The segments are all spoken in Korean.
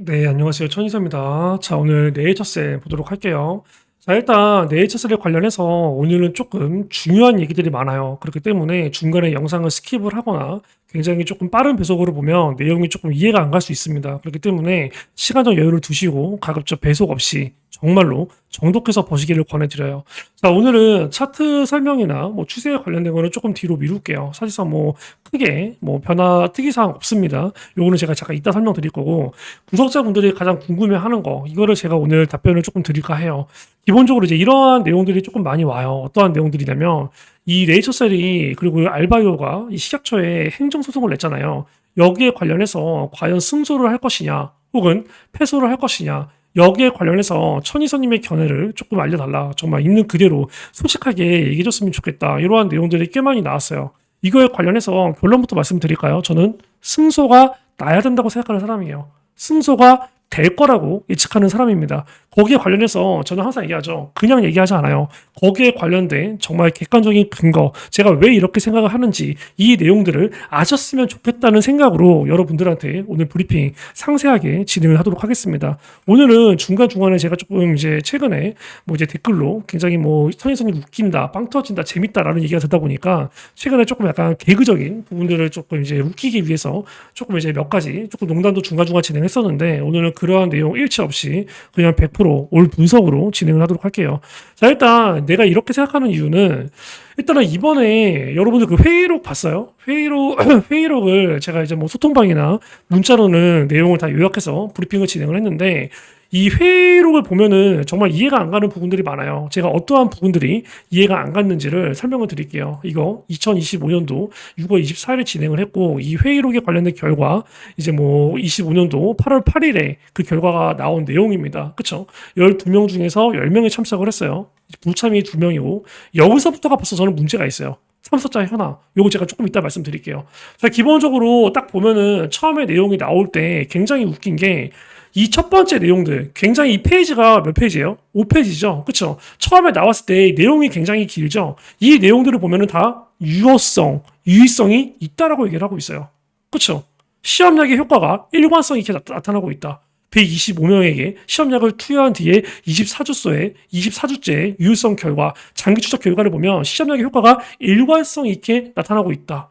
네, 안녕하세요. 천이사입니다. 자, 오늘 네이처셀 보도록 할게요. 자, 일단 네이처셀에 관련해서 오늘은 조금 중요한 얘기들이 많아요. 그렇기 때문에 중간에 영상을 스킵을 하거나 굉장히 조금 빠른 배속으로 보면 내용이 조금 이해가 안 갈 수 있습니다. 그렇기 때문에 시간적 여유를 두시고 가급적 배속 없이 정말로 정독해서 보시기를 권해드려요. 자, 오늘은 차트 설명이나 뭐 추세에 관련된 거는 조금 뒤로 미룰게요. 사실상 뭐 크게 뭐 변화 특이사항 없습니다. 요거는 제가 잠깐 이따 설명드릴 거고 구독자분들이 가장 궁금해하는 거 이거를 제가 오늘 답변을 조금 드릴까 해요. 기본적으로 이제 이러한 내용들이 조금 많이 와요. 어떠한 내용들이냐면 이 네이처셀이 그리고 알바이오가 이 식약처에 행정소송을 냈잖아요. 여기에 관련해서 과연 승소를 할 것이냐 혹은 패소를 할 것이냐 여기에 관련해서 천이선님의 견해를 조금 알려달라. 정말 있는 그대로 솔직하게 얘기해줬으면 좋겠다. 이러한 내용들이 꽤 많이 나왔어요. 이거에 관련해서 결론부터 말씀드릴까요? 저는 승소가 나야 된다고 생각하는 사람이에요. 승소가 될 거라고 예측하는 사람입니다. 거기에 관련해서 저는 항상 얘기하죠. 그냥 얘기하지 않아요. 거기에 관련된 정말 객관적인 근거, 제가 왜 이렇게 생각을 하는지 이 내용들을 아셨으면 좋겠다는 생각으로 여러분들한테 오늘 브리핑 상세하게 진행을 하도록 하겠습니다. 오늘은 중간중간에 제가 조금 이제 최근에 뭐 이제 댓글로 굉장히 뭐 선인선이 웃긴다, 빵 터진다, 재밌다라는 얘기가 듣다 보니까 최근에 조금 약간 개그적인 부분들을 조금 이제 웃기기 위해서 조금 이제 몇 가지 조금 농담도 중간중간 진행했었는데 오늘은 그러한 내용 일치 없이 그냥 100%올 분석으로 진행을 하도록 할게요. 자, 일단 내가 이렇게 생각하는 이유는 일단은 이번에 여러분들 그 회의록 봤어요? 회의록, 회의록을 제가 이제 뭐 소통방이나 문자로는 내용을 다 요약해서 브리핑을 진행을 했는데 이 회의록을 보면은 정말 이해가 안 가는 부분들이 많아요. 제가 어떠한 부분들이 이해가 안 갔는지를 설명을 드릴게요. 이거 2025년도 6월 24일에 진행을 했고 이 회의록에 관련된 결과 이제 뭐 25년도 8월 8일에 그 결과가 나온 내용입니다. 그쵸? 12명 중에서 10명이 참석을 했어요. 불참이 2명이고 여기서부터가 벌써 저는 문제가 있어요. 참석자 현황. 요거 제가 조금 이따 말씀드릴게요. 자, 기본적으로 딱 보면은 처음에 내용이 나올 때 굉장히 웃긴 게 이 첫 번째 내용들 굉장히 이 페이지가 몇 페이지예요? 5페이지죠. 그쵸? 처음에 나왔을 때 내용이 굉장히 길죠. 이 내용들을 보면은 다 유효성, 유의성이 있다라고 얘기를 하고 있어요. 그쵸? 시험약의 효과가 일관성이 이렇게 나, 타나고 있다. 125명에게 시험약을 투여한 뒤에 24주소에 24주째 유효성 결과, 장기 추적 결과를 보면 시험약의 효과가 일관성 있게 나타나고 있다.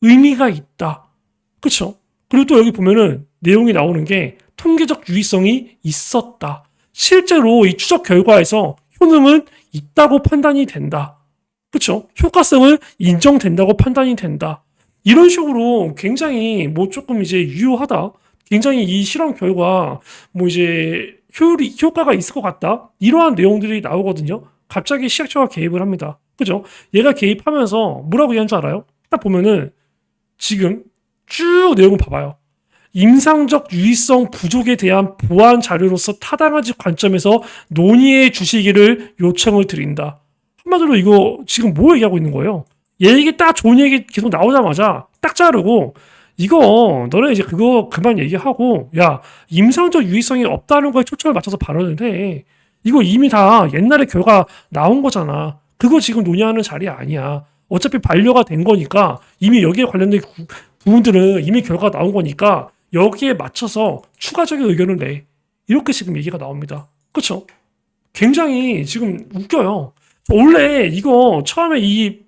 의미가 있다. 그쵸? 그리고 또 여기 보면은 내용이 나오는 게 통계적 유의성이 있었다. 실제로 이 추적 결과에서 효능은 있다고 판단이 된다. 그쵸? 효과성은 인정된다고 판단이 된다. 이런 식으로 굉장히 뭐 조금 이제 유효하다. 굉장히 이 실험 결과 뭐 이제 효율이 효과가 있을 것 같다. 이러한 내용들이 나오거든요. 갑자기 시작처가 개입을 합니다. 그죠? 얘가 개입하면서 뭐라고 얘기한 줄 알아요? 딱 보면은 지금 쭉 내용을 봐봐요. 임상적 유의성 부족에 대한 보완 자료로서 타당한지 관점에서 논의해 주시기를 요청을 드린다. 한마디로 이거 지금 뭐 얘기하고 있는 거예요? 얘기 딱 좋은 얘기 계속 나오자마자 딱 자르고 이거 너네 이제 그거 그만 얘기하고 야 임상적 유의성이 없다는 거에 초점을 맞춰서 발언을 해. 이거 이미 다 옛날에 결과 나온 거잖아. 그거 지금 논의하는 자리 아니야. 어차피 반려가 된 거니까 이미 여기에 관련된 구- 부분들은 이미 결과가 나온 거니까 여기에 맞춰서 추가적인 의견을 내. 이렇게 지금 얘기가 나옵니다. 그쵸? 굉장히 지금 웃겨요. 원래 이거 처음에 이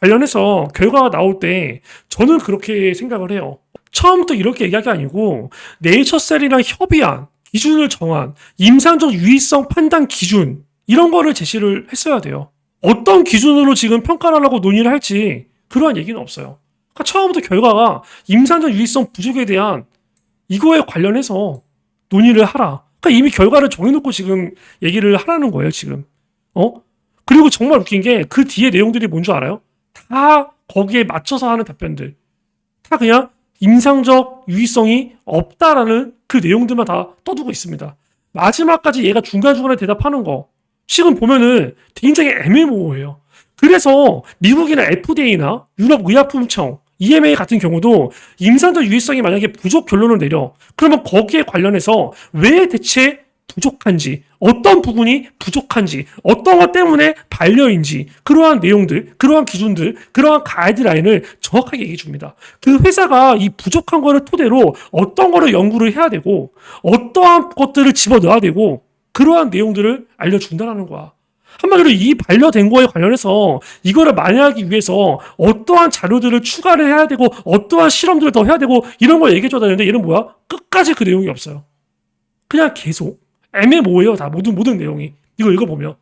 관련해서 결과가 나올 때 저는 그렇게 생각을 해요. 처음부터 이렇게 얘기한 게 아니고 네이처셀이랑 협의한 기준을 정한 임상적 유의성 판단 기준 이런 거를 제시를 했어야 돼요. 어떤 기준으로 지금 평가를 하려고 논의를 할지 그러한 얘기는 없어요. 그러니까 처음부터 결과가 임상적 유의성 부족에 대한 이거에 관련해서 논의를 하라. 그러니까 이미 결과를 정해놓고 지금 얘기를 하라는 거예요, 지금. 어? 그리고 정말 웃긴 게 그 뒤에 내용들이 뭔 줄 알아요? 다 거기에 맞춰서 하는 답변들. 다 그냥 임상적 유의성이 없다라는 그 내용들만 다 떠두고 있습니다. 마지막까지 얘가 중간중간에 대답하는 거. 지금 보면은 굉장히 애매모호해요. 그래서 미국이나 FDA나 유럽의약품청, EMA 같은 경우도 임상적 유의성이 만약에 부족 결론을 내려 그러면 거기에 관련해서 왜 대체 부족한지, 어떤 부분이 부족한지, 어떤 것 때문에 반려인지, 그러한 내용들, 그러한 기준들, 그러한 가이드라인을 정확하게 얘기해 줍니다. 그 회사가 이 부족한 거를 토대로 어떤 거를 연구를 해야 되고, 어떠한 것들을 집어넣어야 되고, 그러한 내용들을 알려준다는 거야. 한마디로 이 반려된 거에 관련해서 이거를 만회하기 위해서 어떠한 자료들을 추가를 해야 되고 어떠한 실험들을 더 해야 되고 이런 걸 얘기해줘야 되는데 얘는 뭐야? 끝까지 그 내용이 없어요. 그냥 계속 애매모호해요 다 모든 모든 내용이 이거 읽어보면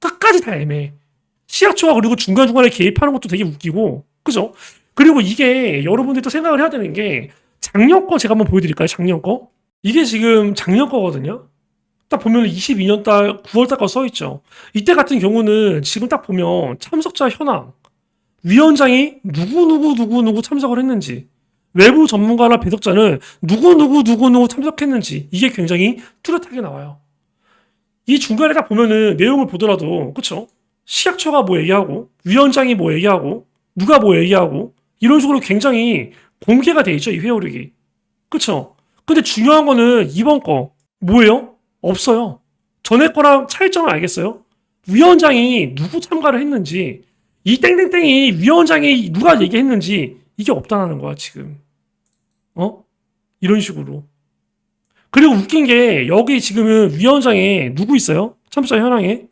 끝까지 다 애매해. 시약초가 그리고 중간중간에 개입하는 것도 되게 웃기고 그죠? 그리고 이게 여러분들이 또 생각을 해야 되는 게 작년 거 제가 한번 보여드릴까요? 작년 거 이게 지금 작년 거거든요. 딱 보면 22년 달 9월 달거써 있죠. 이때 같은 경우는 지금 딱 보면 참석자 현황, 위원장이 누구 누구 누구 누구 참석을 했는지, 외부 전문가나 배석자는 누구 누구 누구 누구 참석했는지 이게 굉장히 뚜렷하게 나와요. 이 중간에 딱 보면은 내용을 보더라도 그쵸? 시약처가 뭐 얘기하고 위원장이 뭐 얘기하고 누가 뭐 얘기하고 이런 식으로 굉장히 공개가 돼 있죠 이 회오력이 그쵸? 근데 중요한 거는 이번 거 뭐예요? 없어요. 전에 거랑 차이점을 알겠어요? 위원장이 누구 참가를 했는지, 이 땡땡땡이 위원장이 누가 얘기했는지, 이게 없다는 거야, 지금. 어? 이런 식으로. 그리고 웃긴 게, 여기 지금은 위원장에 누구 있어요? 참석자 현황에?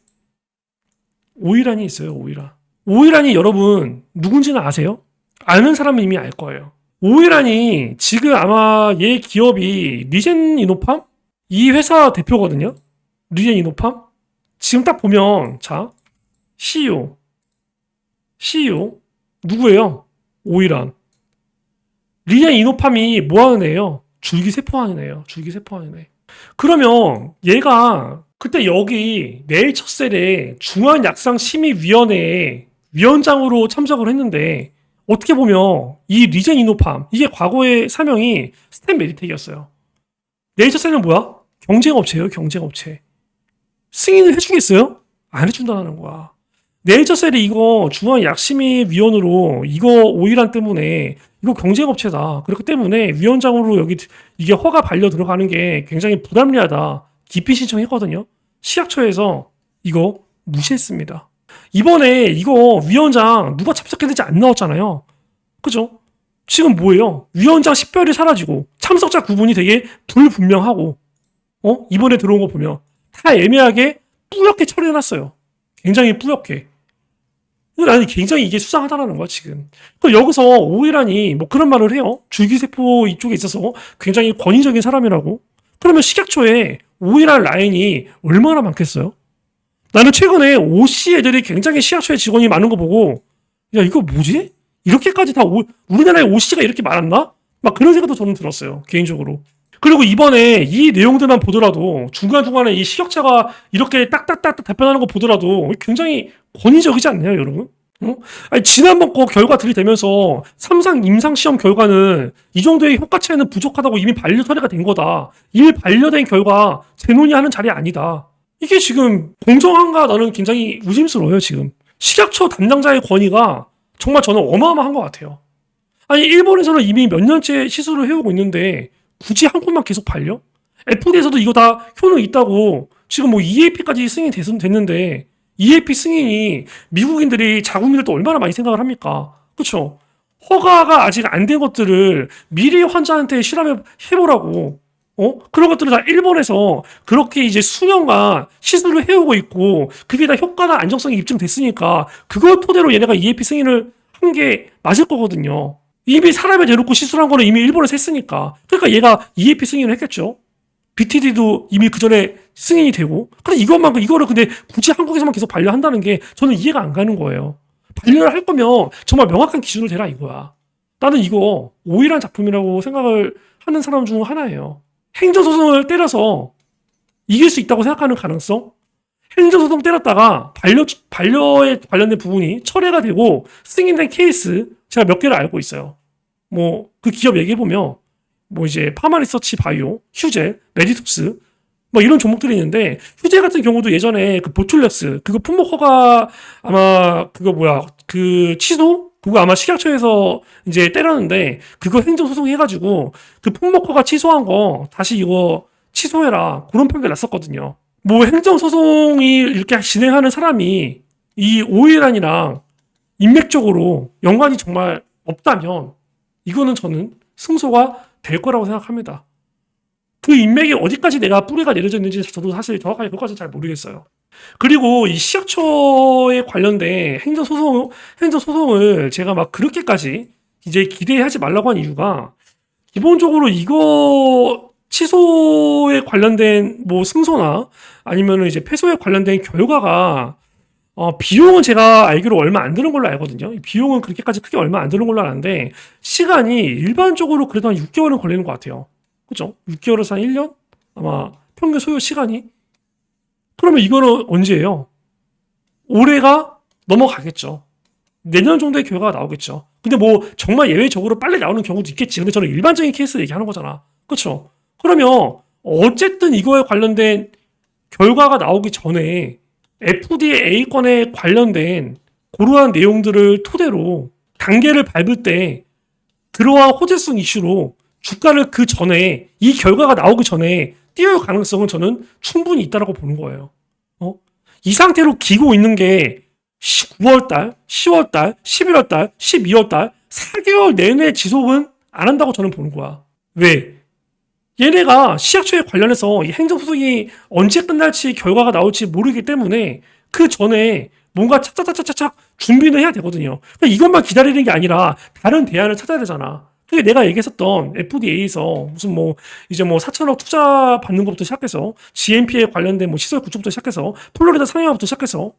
오이란이 있어요, 오이란. 오이란이 여러분, 누군지는 아세요? 아는 사람은 이미 알 거예요. 오이란이 지금 아마 얘 기업이 리젠 이노팜? 이 회사 대표거든요. 리젠 이노팜. 지금 딱 보면 자 CEO CEO 누구예요? 오이란. 리젠 이노팜이 뭐 하는 애예요? 줄기세포 하는 애예요. 줄기세포 하는 애. 그러면 얘가 그때 여기 네이처셀의 중앙약상심의위원회에 위원장으로 참석을 했는데 어떻게 보면 이 리젠 이노팜 이게 과거의 사명이 스탠 메디텍이었어요. 네이처셀은 뭐야? 경쟁업체예요, 경쟁업체. 승인을 해주겠어요? 안 해준다는 거야. 네이처셀이 이거 중앙 약심위 위원으로 이거 오일한 때문에 이거 경쟁업체다. 그렇기 때문에 위원장으로 여기 이게 허가 반려 들어가는 게 굉장히 부담리하다. 기피 신청했거든요. 시약처에서 이거 무시했습니다. 이번에 이거 위원장 누가 참석했는지 안 나왔잖아요. 그죠? 지금 뭐예요? 위원장 식별이 사라지고 참석자 구분이 되게 불분명하고 어? 이번에 들어온 거 보면 다 애매하게 뿌옇게 처리해놨어요. 굉장히 뿌옇게. 나는 굉장히 이게 수상하다라는 거야, 지금. 그 여기서 오이란이 뭐 그런 말을 해요. 줄기세포 이쪽에 있어서 굉장히 권위적인 사람이라고. 그러면 식약처에 오이란 라인이 얼마나 많겠어요? 나는 최근에 OC 애들이 굉장히 시약처에 직원이 많은 거 보고, 야, 이거 뭐지? 이렇게까지 다 오, 우리나라에 OC가 이렇게 많았나? 막 그런 생각도 저는 들었어요, 개인적으로. 그리고 이번에 이 내용들만 보더라도 중간중간에 이 식약처가 이렇게 딱딱딱 답변하는 거 보더라도 굉장히 권위적이지 않나요, 여러분? 어? 아니, 지난번 거 결과 들이대면서 삼상 임상시험 결과는 이 정도의 효과 차이는 부족하다고 이미 반려 처리가 된 거다. 이미 반려된 결과 재논의하는 자리 아니다. 이게 지금 공정한가 나는 굉장히 의심스러워요, 지금. 식약처 담당자의 권위가 정말 저는 어마어마한 것 같아요. 아니, 일본에서는 이미 몇 년째 시술을 해오고 있는데 굳이 한국만 계속 팔려? FDA에서도 이거 다 효능 있다고 지금 뭐 EAP까지 승인이 됐, 됐는데 EAP 승인이 미국인들이 자국민들도 얼마나 많이 생각을 합니까? 그쵸? 허가가 아직 안 된 것들을 미리 환자한테 실험해 보라고 어? 그런 것들을 다 일본에서 그렇게 이제 수년간 시술을 해오고 있고 그게 다 효과나 안정성이 입증됐으니까 그걸 토대로 얘네가 EAP 승인을 한 게 맞을 거거든요. 이미 사람을 대놓고 시술한 거는 이미 일본에서 했으니까. 그러니까 얘가 EAP 승인을 했겠죠. BTD도 이미 그 전에 승인이 되고. 그럼 이것만, 이거를 근데 굳이 한국에서만 계속 반려한다는 게 저는 이해가 안 가는 거예요. 반려를 할 거면 정말 명확한 기준을 대라 이거야. 나는 이거 오일한 작품이라고 생각을 하는 사람 중 하나예요. 행정소송을 때려서 이길 수 있다고 생각하는 가능성? 행정소송 때렸다가 반려, 반려에 관련된 부분이 철회가 되고 승인된 케이스 제가 몇 개를 알고 있어요. 뭐 그 기업 얘기해 보면 뭐 이제 파마 리서치 바이오, 휴젤, 레디톱스 뭐 이런 종목들이 있는데 휴젤 같은 경우도 예전에 그 보툴렉스 그거 품목 허가 아마 그거 뭐야 그 취소 그거 아마 식약처에서 이제 때렸는데 그거 행정 소송 해가지고 그 품목 허가 취소한 거 다시 이거 취소해라 그런 판결 났었거든요. 뭐 행정 소송이 이렇게 진행하는 사람이 이 오일안이랑 인맥적으로 연관이 정말 없다면 이거는 저는 승소가 될 거라고 생각합니다. 그 인맥이 어디까지 내가 뿌리가 내려져 있는지 저도 사실 정확하게 그것까지는 잘 모르겠어요. 그리고 이 시약처에 관련된 행정 소송, 행정 소송을 제가 막 그렇게까지 이제 기대하지 말라고 한 이유가 기본적으로 이거 취소에 관련된 뭐 승소나 아니면은 이제 패소에 관련된 결과가 어, 비용은 제가 알기로 얼마 안 드는 걸로 알거든요. 이 비용은 그렇게까지 크게 얼마 안 드는 걸로 아는데 시간이 일반적으로 그래도 한 6개월은 걸리는 것 같아요. 그죠? 6개월에서 한 1년? 아마 평균 소요 시간이? 그러면 이거는 언제예요? 올해가 넘어가겠죠. 내년 정도의 결과가 나오겠죠. 근데 뭐 정말 예외적으로 빨리 나오는 경우도 있겠지. 근데 저는 일반적인 케이스 얘기하는 거잖아. 그렇죠? 그러면 어쨌든 이거에 관련된 결과가 나오기 전에 FDA건에 관련된 그러한 내용들을 토대로 단계를 밟을 때 그러한 호재성 이슈로 주가를 그 전에 이 결과가 나오기 전에 띄울 가능성은 저는 충분히 있다라고 보는 거예요. 어? 이 상태로 기고 있는 게 9월달, 10월달, 11월달, 12월달, 4개월 내내 지속은 안 한다고 저는 보는 거야. 왜? 얘네가 시약처에 관련해서 이 행정소송이 언제 끝날지 결과가 나올지 모르기 때문에 그 전에 뭔가 착착착착착 준비는 해야 되거든요. 그러니까 이것만 기다리는 게 아니라 다른 대안을 찾아야 되잖아. 그게 내가 얘기했었던 FDA에서 무슨 뭐 이제 뭐 4천억 투자 받는 것부터 시작해서 GMP에 관련된 뭐 시설 구축부터 시작해서 플로리다 상용화부터 시작해서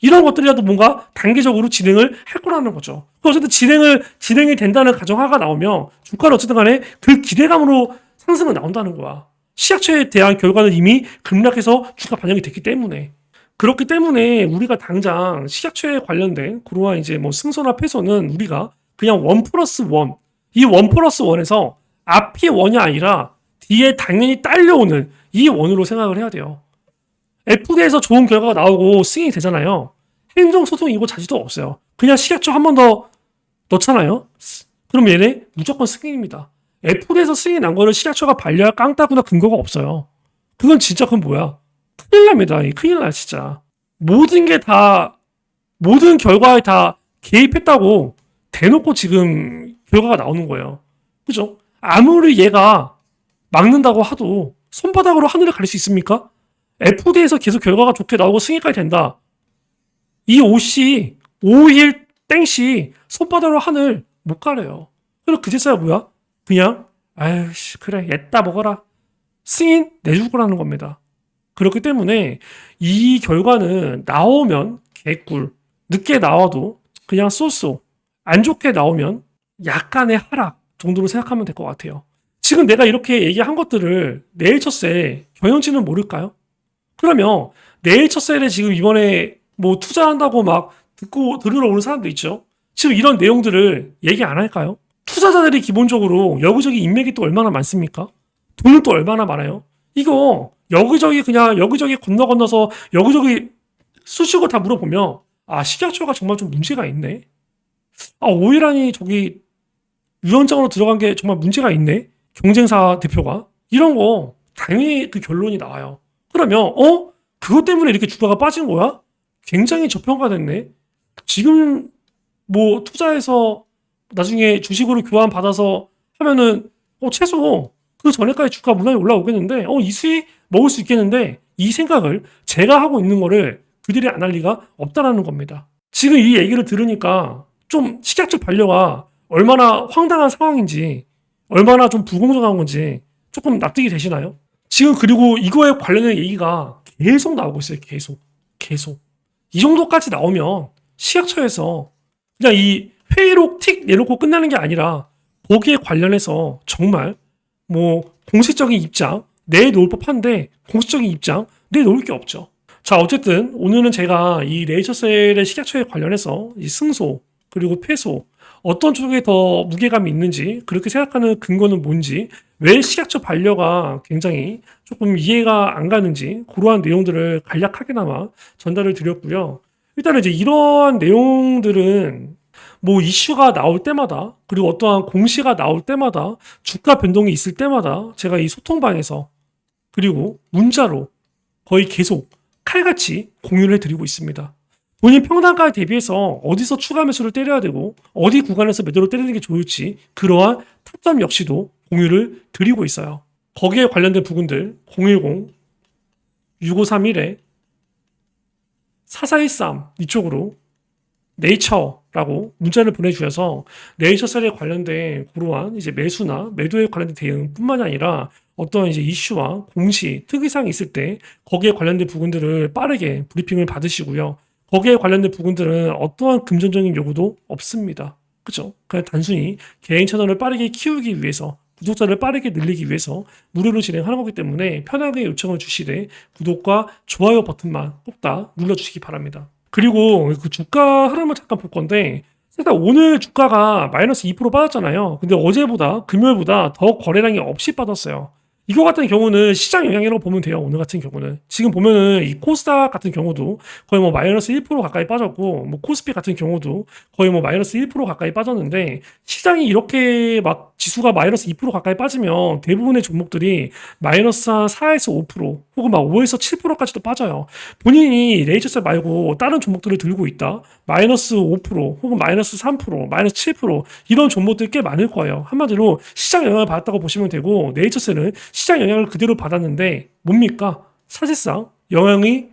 이런 것들이라도 뭔가 단계적으로 진행을 할 거라는 거죠. 그 어쨌든 진행을 진행이 된다는 가정하가 나오면 주가는 어쨌든 간에 그 기대감으로 상승은 나온다는 거야. 시약처에 대한 결과는 이미 급락해서 주가 반영이 됐기 때문에 그렇기 때문에 우리가 당장 시약처에 관련된 그러한 이제 뭐 승소나 패소는 우리가 그냥 원 플러스 원, 이 원 플러스 원에서 앞이 원이 아니라 뒤에 당연히 딸려오는 이 원으로 생각을 해야 돼요. FD에서 좋은 결과가 나오고 승인이 되잖아요. 행정소송이고 자지도 없어요. 그냥 시약처 한번 더 넣잖아요. 그럼 얘네 무조건 승인입니다. FD에서 승인 난 거를 시약처가 반려할 깡따구나 근거가 없어요. 그건 진짜 그건 뭐야? 큰일 납니다. 이 큰일 나 진짜. 모든 게 다 모든 결과에 다 개입했다고 대놓고 지금 결과가 나오는 거예요. 그죠? 아무리 얘가 막는다고 하도 손바닥으로 하늘을 가릴 수 있습니까? FD에서 계속 결과가 좋게 나오고 승인까지 된다. 이 옷이 5일 땡시 손바닥으로 하늘 못 가려요. 그럼 그제서야 뭐야? 그냥 아유씨 그래 옛다 먹어라. 승인 내줄 거라는 겁니다. 그렇기 때문에 이 결과는 나오면 개꿀. 늦게 나와도 그냥 쏘쏘. 안 좋게 나오면 약간의 하락 정도로 생각하면 될 것 같아요. 지금 내가 이렇게 얘기한 것들을 내일 첫세 경영진은 모를까요? 그러면 내일 첫세에 지금 이번에 뭐 투자한다고 막 듣고 들으러 오는 사람도 있죠. 지금 이런 내용들을 얘기 안 할까요? 투자자들이 기본적으로 여기저기 인맥이 또 얼마나 많습니까? 돈은 또 얼마나 많아요? 이거 여기저기 그냥 여기저기 건너 건너서 여기저기 수식어 다 물어보면 아 식약처가 정말 좀 문제가 있네. 아 오일환이 저기 위원장으로 들어간 게 정말 문제가 있네. 경쟁사 대표가 이런 거 당연히 그 결론이 나와요. 그러면 어 그것 때문에 이렇게 주가가 빠진 거야? 굉장히 저평가됐네. 지금 뭐 투자해서 나중에 주식으로 교환 받아서 하면은 어 최소 그 전에까지 주가 무난히 올라오겠는데 어 이 수익 먹을 수 있겠는데 이 생각을 제가 하고 있는 거를 그들이 안 할 리가 없다라는 겁니다. 지금 이 얘기를 들으니까 좀 식약처 반려가 얼마나 황당한 상황인지 얼마나 좀 불공정한 건지 조금 납득이 되시나요? 지금 그리고 이거에 관련된 얘기가 계속 나오고 있어요. 계속 계속 이 정도까지 나오면 시약처에서 그냥 이 회의록 틱 내놓고 끝나는 게 아니라 거기에 관련해서 정말 뭐 공식적인 입장 내놓을 법한데 공식적인 입장 내놓을 게 없죠. 자 어쨌든 오늘은 제가 이 레이저셀의 식약처에 관련해서 이 승소 그리고 패소 어떤 쪽에 더 무게감이 있는지 그렇게 생각하는 근거는 뭔지 왜 식약처 반려가 굉장히 조금 이해가 안 가는지 그러한 내용들을 간략하게나마 전달을 드렸고요. 일단은 이제 이러한 내용들은 뭐 이슈가 나올 때마다 그리고 어떠한 공시가 나올 때마다 주가 변동이 있을 때마다 제가 이 소통방에서 그리고 문자로 거의 계속 칼같이 공유를 드리고 있습니다. 본인 평단가에 대비해서 어디서 추가 매수를 때려야 되고 어디 구간에서 매도를 때리는 게 좋을지 그러한 타점 역시도 공유를 드리고 있어요. 거기에 관련된 부분들 010 6531에 4413 이쪽으로 네이처 라고 문자를 보내주셔서 네이처셀에 관련된 그러한 이제 매수나 매도에 관련된 대응뿐만이 아니라 어떤 이제 이슈와 공시, 특이사항이 있을 때 거기에 관련된 부분들을 빠르게 브리핑을 받으시고요. 거기에 관련된 부분들은 어떠한 금전적인 요구도 없습니다. 그죠? 그냥 단순히 개인 채널을 빠르게 키우기 위해서 구독자를 빠르게 늘리기 위해서 무료로 진행하는 거기 때문에 편하게 요청을 주시되 구독과 좋아요 버튼만 꼭 다 눌러주시기 바랍니다. 그리고 그 주가 흐름을 잠깐 볼 건데 일단 오늘 주가가 마이너스 2% 빠졌잖아요. 근데 어제보다 금요일보다 더 거래량이 없이 빠졌어요. 이거 같은 경우는 시장 영향이라고 보면 돼요. 오늘 같은 경우는 지금 보면은 이 코스닥 같은 경우도 거의 뭐 마이너스 1% 가까이 빠졌고 뭐 코스피 같은 경우도 거의 뭐 마이너스 1% 가까이 빠졌는데 시장이 이렇게 막 지수가 마이너스 2% 가까이 빠지면 대부분의 종목들이 마이너스 한 4에서 5% 혹은 막 5에서 7%까지도 빠져요. 본인이 레이저셀 말고 다른 종목들을 들고 있다. 마이너스 5% 혹은 마이너스 3% 마이너스 7% 이런 종목들 꽤 많을 거예요. 한마디로 시장 영향을 받았다고 보시면 되고 네이처셀은 시장 영향을 그대로 받았는데 뭡니까? 사실상 영향이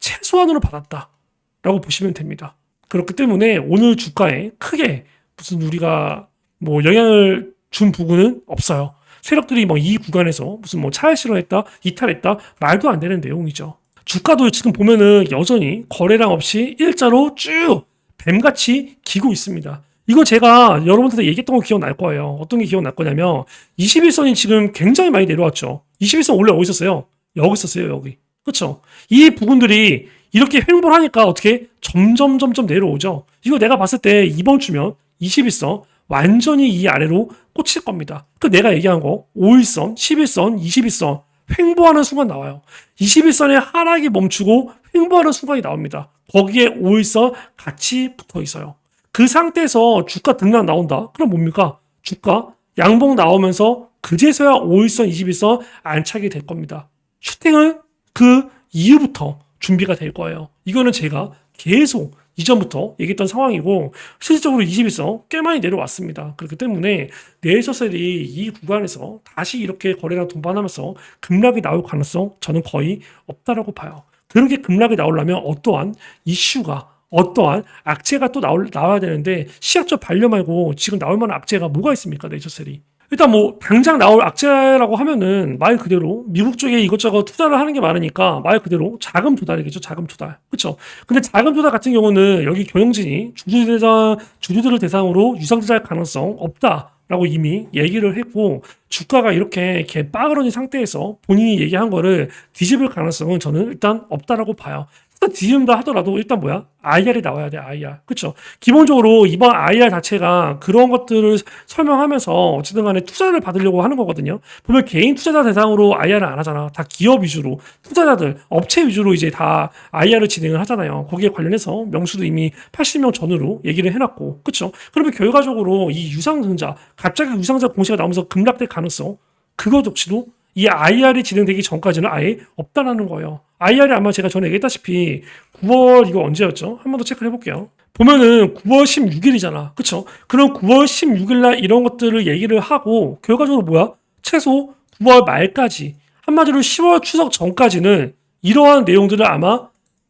최소한으로 받았다라고 보시면 됩니다. 그렇기 때문에 오늘 주가에 크게 무슨 우리가 뭐 영향을 준 부분은 없어요. 세력들이 뭐 이 구간에서 무슨 뭐 차를 실어했다, 이탈했다 말도 안 되는 내용이죠. 주가도 지금 보면은 여전히 거래량 없이 일자로 쭉 뱀같이 기고 있습니다. 이거 제가 여러분들한테 얘기했던 거 기억날 거예요. 어떤 게 기억날 거냐면 21선이 지금 굉장히 많이 내려왔죠. 21선 원래 어디 있었어요? 여기 있었어요, 여기. 그렇죠? 이 부분들이 이렇게 횡보를 하니까 어떻게 점점 점점 내려오죠. 이거 내가 봤을 때 이번 주면 21선 완전히 이 아래로 꽂힐 겁니다. 그 내가 얘기한 거 5일선, 11선, 21선 횡보하는 순간 나와요. 21선의 하락이 멈추고 횡보하는 순간이 나옵니다. 거기에 5일선 같이 붙어 있어요. 그 상태에서 주가 등락 나온다. 그럼 뭡니까? 주가 양봉 나오면서 그제서야 5일선, 21선 안착이 될 겁니다. 슈팅은 그 이후부터 준비가 될 거예요. 이거는 제가 계속 이전부터 얘기했던 상황이고 실질적으로 21선 꽤 많이 내려왔습니다. 그렇기 때문에 네이처셀이 이 구간에서 다시 이렇게 거래량 동반하면서 급락이 나올 가능성 저는 거의 없다라고 봐요. 그렇게 급락이 나오려면 어떠한 이슈가 어떠한 악재가 또 나올, 나와야 되는데 시약적 반려 말고 지금 나올 만한 악재가 뭐가 있습니까 네이처셀이? 일단 뭐 당장 나올 악재라고 하면은 말 그대로 미국 쪽에 이것저것 투자를 하는 게 많으니까 말 그대로 자금 조달이겠죠 자금 조달. 그렇죠 근데 자금 조달 같은 경우는 여기 경영진이 주주 대상 주주들을 대상으로 유상증자할 가능성 없다 라고 이미 얘기를 했고 주가가 이렇게 개빠그러진 상태에서 본인이 얘기한 거를 뒤집을 가능성은 저는 일단 없다라고 봐요. 일단 뒤집는다 하더라도 일단 뭐야? IR이 나와야 돼, IR. 그쵸? 기본적으로 이번 IR 자체가 그런 것들을 설명하면서 어쨌든 간에 투자를 받으려고 하는 거거든요. 보면 개인 투자자 대상으로 IR을 안 하잖아. 다 기업 위주로, 투자자들, 업체 위주로 이제 다 IR을 진행을 하잖아요. 거기에 관련해서 명수도 이미 80명 전후로 얘기를 해놨고. 그쵸? 그러면 결과적으로 이 유상증자, 갑자기 유상증자 공시가 나오면서 급락될 가능성, 그것 역시도 이 IR이 진행되기 전까지는 아예 없다라는 거예요. IR이 아마 제가 전에 얘기했다시피 9월 이거 언제였죠? 한 번 더 체크를 해볼게요. 보면은 9월 16일이잖아. 그쵸? 그럼 9월 16일 날 이런 것들을 얘기를 하고 결과적으로 뭐야? 최소 9월 말까지 한마디로 10월 추석 전까지는 이러한 내용들을 아마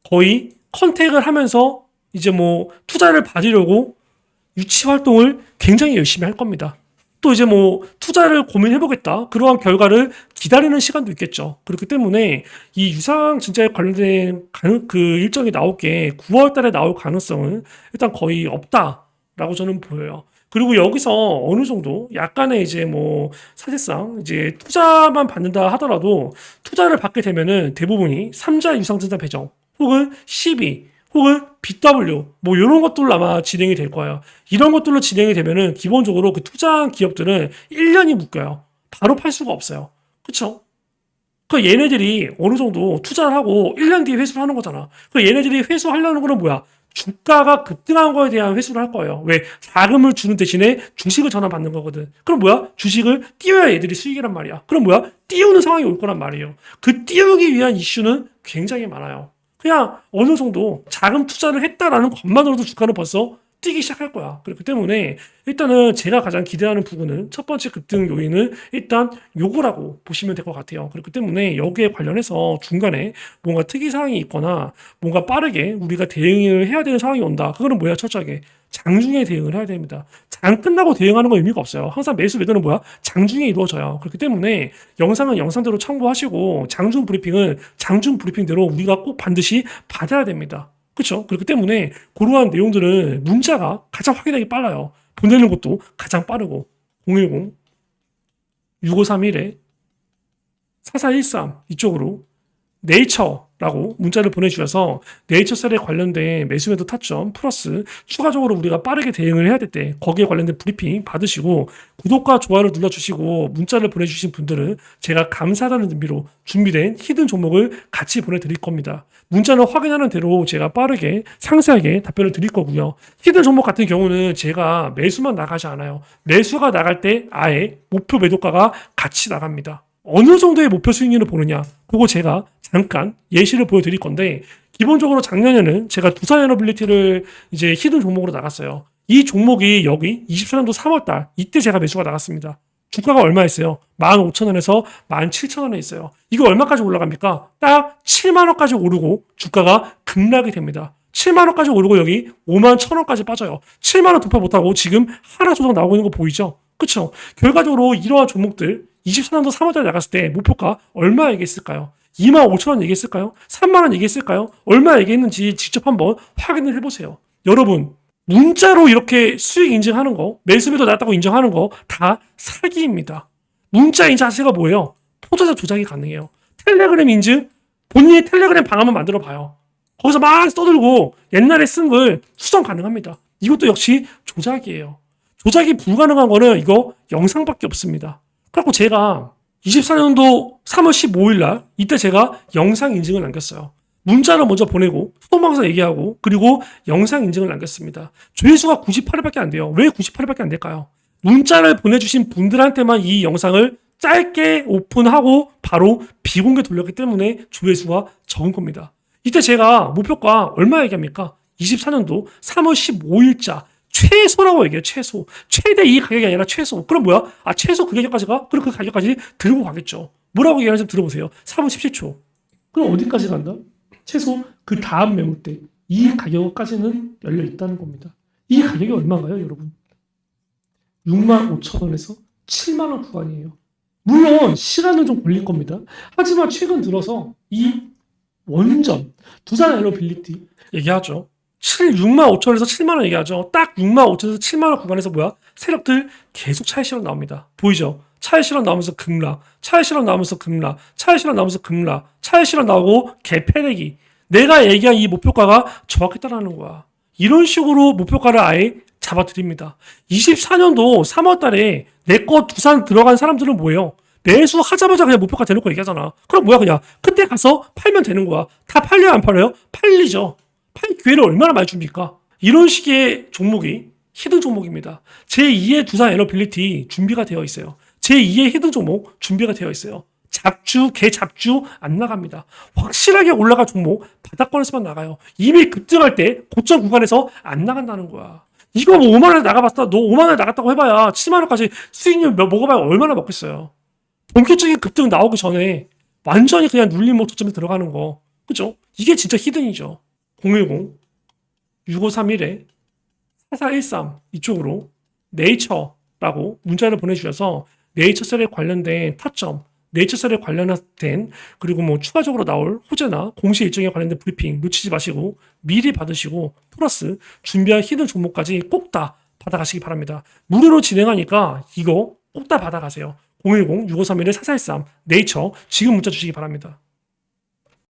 거의 컨택을 하면서 이제 뭐 투자를 받으려고 유치 활동을 굉장히 열심히 할 겁니다. 또 이제 뭐 투자를 고민해보겠다. 그러한 결과를 기다리는 시간도 있겠죠. 그렇기 때문에 이 유상 진짜에 관련된 그 일정이 나올 게 9월 달에 나올 가능성은 일단 거의 없다라고 저는 보여요. 그리고 여기서 어느 정도 약간의 이제 뭐 사실상 이제 투자만 받는다 하더라도 투자를 받게 되면은 대부분이 3자 유상증자 배정 혹은 12 혹은 BW 뭐 이런 것들로 아마 진행이 될 거예요. 이런 것들로 진행이 되면은 기본적으로 그 투자한 기업들은 1년이 묶여요. 바로 팔 수가 없어요. 그쵸? 그 얘네들이 어느 정도 투자를 하고 1년 뒤에 회수를 하는 거잖아. 그 얘네들이 회수하려는 거는 뭐야? 주가가 급등한 거에 대한 회수를 할 거예요. 왜? 자금을 주는 대신에 주식을 전환받는 거거든. 그럼 뭐야? 주식을 띄워야 얘들이 수익이란 말이야. 그럼 뭐야? 띄우는 상황이 올 거란 말이에요. 그 띄우기 위한 이슈는 굉장히 많아요. 그냥 어느 정도 자금 투자를 했다라는 것만으로도 주가는 벌써 뛰기 시작할 거야. 그렇기 때문에 일단은 제가 가장 기대하는 부분은 첫 번째 급등 요인은 일단 요거라고 보시면 될 것 같아요. 그렇기 때문에 여기에 관련해서 중간에 뭔가 특이 사항이 있거나 뭔가 빠르게 우리가 대응을 해야 되는 상황이 온다. 그거는 뭐야? 철저하게 장중에 대응을 해야 됩니다. 장 끝나고 대응하는 건 의미가 없어요. 항상 매수 매도는 뭐야? 장중에 이루어져요. 그렇기 때문에 영상은 영상대로 참고하시고 장중 브리핑은 장중 브리핑대로 우리가 꼭 반드시 받아야 됩니다. 그렇죠? 그렇기 때문에 그러한 내용들은 문자가 가장 확인하기 빨라요. 보내는 것도 가장 빠르고 010 6531에 4413 이쪽으로 네이처라고 문자를 보내주셔서 네이처셀에 관련된 매수매도 타점 플러스 추가적으로 우리가 빠르게 대응을 해야 될 때 거기에 관련된 브리핑 받으시고 구독과 좋아요를 눌러주시고 문자를 보내주신 분들은 제가 감사하다는 의미로 준비된 히든 종목을 같이 보내드릴 겁니다. 문자는 확인하는 대로 제가 빠르게 상세하게 답변을 드릴 거고요. 히든 종목 같은 경우는 제가 매수만 나가지 않아요. 매수가 나갈 때 아예 목표 매도가가 같이 나갑니다. 어느 정도의 목표 수익률을 보느냐 그거 제가 잠깐 예시를 보여드릴 건데 기본적으로 작년에는 제가 두산 에너빌리티를 이제 히든 종목으로 나갔어요. 이 종목이 여기 24년도 3월달 이때 제가 매수가 나갔습니다. 주가가 얼마였어요? 15,000원에서 17,000원에 있어요. 이거 얼마까지 올라갑니까? 딱 7만원까지 오르고 주가가 급락이 됩니다. 7만원까지 오르고 여기 5만 1천원까지 빠져요. 7만원 돌파 못하고 지금 하락 조정 나오고 있는 거 보이죠? 그쵸? 결과적으로 이러한 종목들 24년도 3월달에 나갔을 때 목표가 얼마 얘기했을까요? 2만 5천 원 얘기했을까요? 3만 원 얘기했을까요? 얼마 얘기했는지 직접 한번 확인을 해보세요. 여러분 문자로 이렇게 수익 인증하는 거, 매수매도 났다고 인정하는 거 다 사기입니다. 문자 인증 자체가 뭐예요? 포토자 조작이 가능해요. 텔레그램 인증 본인이 텔레그램 방 한번 만들어 봐요. 거기서 막 써들고 옛날에 쓴 걸 수정 가능합니다. 이것도 역시 조작이에요. 조작이 불가능한 거는 이거 영상밖에 없습니다. 그래갖고 제가 24년도 3월 15일 날 이때 제가 영상 인증을 남겼어요. 문자를 먼저 보내고 소통방에서 얘기하고 그리고 영상 인증을 남겼습니다. 조회수가 98회밖에 안 돼요. 왜 98회밖에 안 될까요? 문자를 보내주신 분들한테만 이 영상을 짧게 오픈하고 바로 비공개 돌렸기 때문에 조회수가 적은 겁니다. 이때 제가 목표가 얼마 얘기합니까? 24년도 3월 15일자 최소라고 얘기해요. 최소. 최대 이 가격이 아니라 최소. 그럼 뭐야? 아 최소 그 가격까지 가? 그럼 그 가격까지 들고 가겠죠. 뭐라고 얘기하는지 들어보세요. 3월 17초. 그럼 어디까지 간다? 최소 그 다음 매물 때이 가격까지는 열려 있다는 겁니다. 이 가격이 얼마인가요, 여러분? 6만 5천 원에서 7만 원 구간이에요. 물론 시간은 좀 걸릴 겁니다. 하지만 최근 들어서 이 원점 두산 에너빌리티 얘기하죠. 7, 6만 5천에서 7만 원 얘기하죠. 딱 6만 5천에서 7만 원 구간에서 뭐야? 세력들 계속 차익 실현 나옵니다. 보이죠? 차익 실현 나오면서 급락, 차익 실현 나오면서 급락, 차익 실현 나오면서 급락, 차익 실현 나오고 개패내기. 내가 얘기한 이 목표가가 정확했다라는 거야. 이런 식으로 목표가를 아예 잡아드립니다. 24년도 3월 달에 내 거 두산 들어간 사람들은 뭐예요? 매수하자마자 그냥 목표가 대놓고 얘기하잖아. 그럼 뭐야 그냥 그때 가서 팔면 되는 거야. 다 팔려요 안 팔려요? 팔리죠. 팔 기회를 얼마나 많이 줍니까? 이런 식의 종목이 히든 종목입니다. 제2의 두산 에너빌리티 준비가 되어 있어요. 제2의 히든 종목 준비가 되어 있어요. 잡주, 개 잡주 안 나갑니다. 확실하게 올라갈 종목 바닥권에서만 나가요. 이미 급등할 때 고점 구간에서 안 나간다는 거야. 이거 뭐 5만 원에 나가봤다. 너 5만 원에 나갔다고 해봐야 7만 원까지 수익률 몇- 먹어봐야 얼마나 먹겠어요. 본격적인 급등 나오기 전에 완전히 그냥 눌림 목표점에 들어가는 거. 그죠? 이게 진짜 히든이죠. 010 6531에 4413 이쪽으로 네이처라고 문자를 보내주셔서 네이처 셀에 관련된 타점, 네이처 셀에 관련된 그리고 뭐 추가적으로 나올 호재나 공시 일정에 관련된 브리핑 놓치지 마시고 미리 받으시고 플러스 준비한 히든 종목까지 꼭 다 받아가시기 바랍니다. 무료로 진행하니까 이거 꼭 다 받아가세요. 010-6531-4413 네이처 지금 문자 주시기 바랍니다.